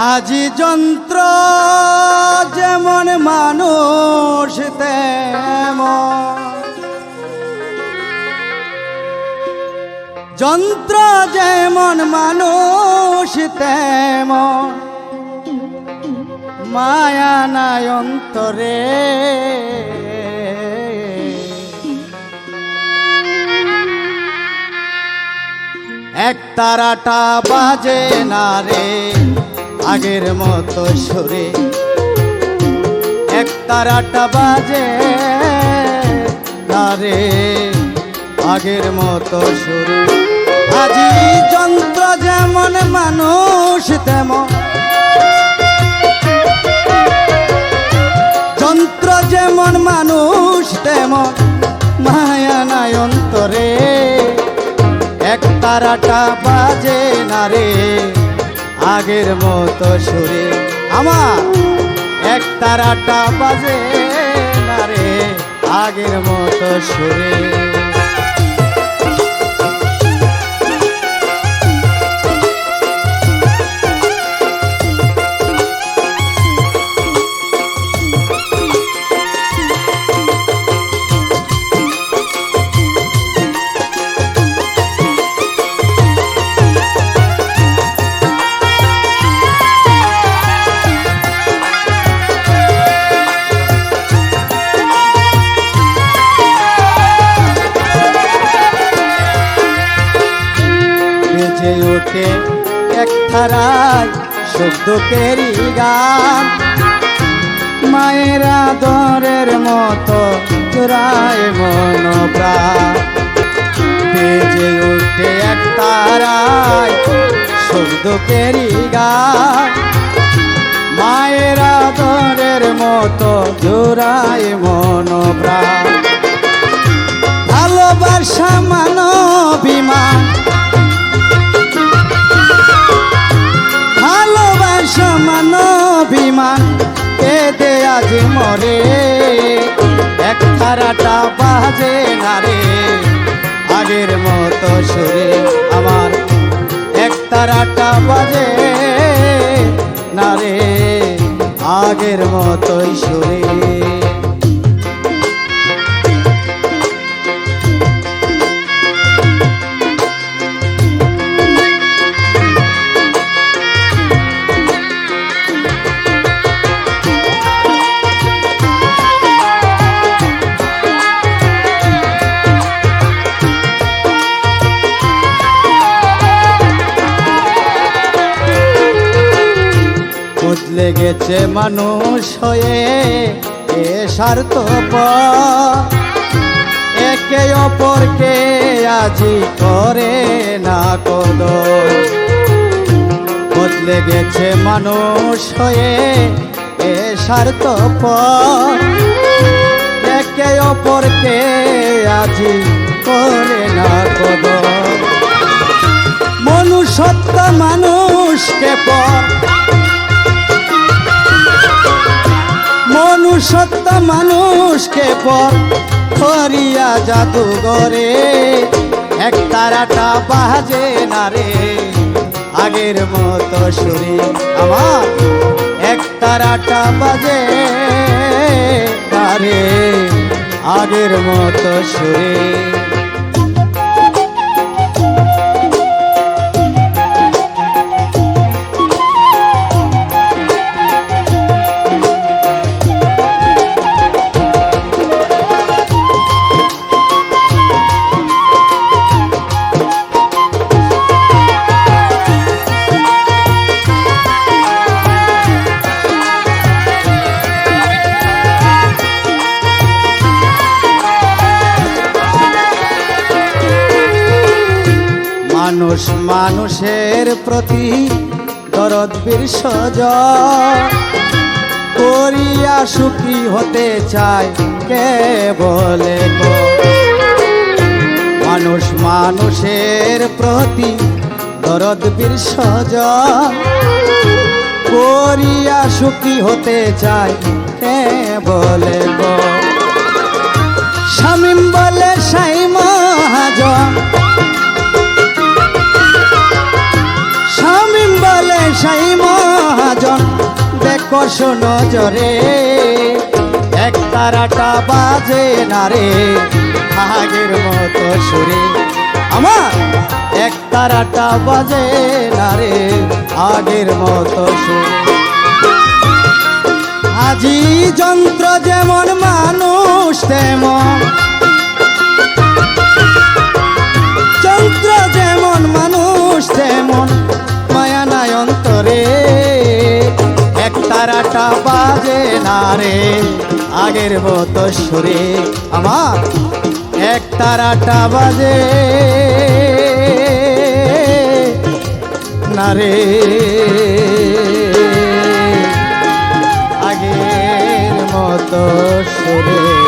আজি যন্ত্র যেমন মানুষ তেমন। যন্ত্র যেমন মানুষ তেমন। মায়া নাই অন্তরে। এক তারাটা বাজে না রে। আগের মতো সুরে। এক তারাটা বাজে না রে? আগের মতো সুরে। আজি যন্ত্র যেমন মানুষ তেমন। যন্ত্র যেমন মানুষ তেমন। মায়া নাই অন্তরে। এক তারাটা বাজে না রে? আগের মতো সুরে। আমার এক তারাটা বাজে না রে আগের মতো সুরে। ওঠে এক ধারায় শব্দকেরই গান। মায়ের আদরের মতো চোরায় মন বেজে ওঠে এক তারায় শব্দকেরই গান। মায়ের আদরের মতো জোড়ায় মন প্রাণ ভালোবাসা মানবিমান মরে এক তারাটা বাজে না রে। আগের মতো সুরে আমার এক তারাটা বাজে না রে। আগের মতোই সুরে। গেছে মানুষ হয়ে, এ স্বার্থ একে অপরকে আজি করে না কদ বদলে গেছে মানুষ হয়ে, এ স্বার্থ একে অপরকে আজি করে না কদ মনুষ্যত্ব মানুষকে পর। মানুষকে পর করিয়া জাদুঘরে, এক তারাটা বাজে না রে। আগের মতো সুরে আমার এক তারাটা বাজে না রে। আগের মতো সুরে মানুষ মানুষের প্রতি দরদ বিশ্বজ করিয়া সুখী হতে চায় কে বলে মানুষ মানুষের প্রতি দরদ বিশ্বজ করিয়া সুখী হতে চায় কে বলে গো? কষ নজরে, এক তারাটা বাজে না রে আগের মতো সুরে। আমার এক তারাটা বাজে না রে আগের মতো সুরে। আজি যন্ত্র যেমন মানুষ, তেমন তারাটা বাজে না রে। আগের মতো সুরে আমার এক তারাটা বাজে না রে। আগের মতো সুরে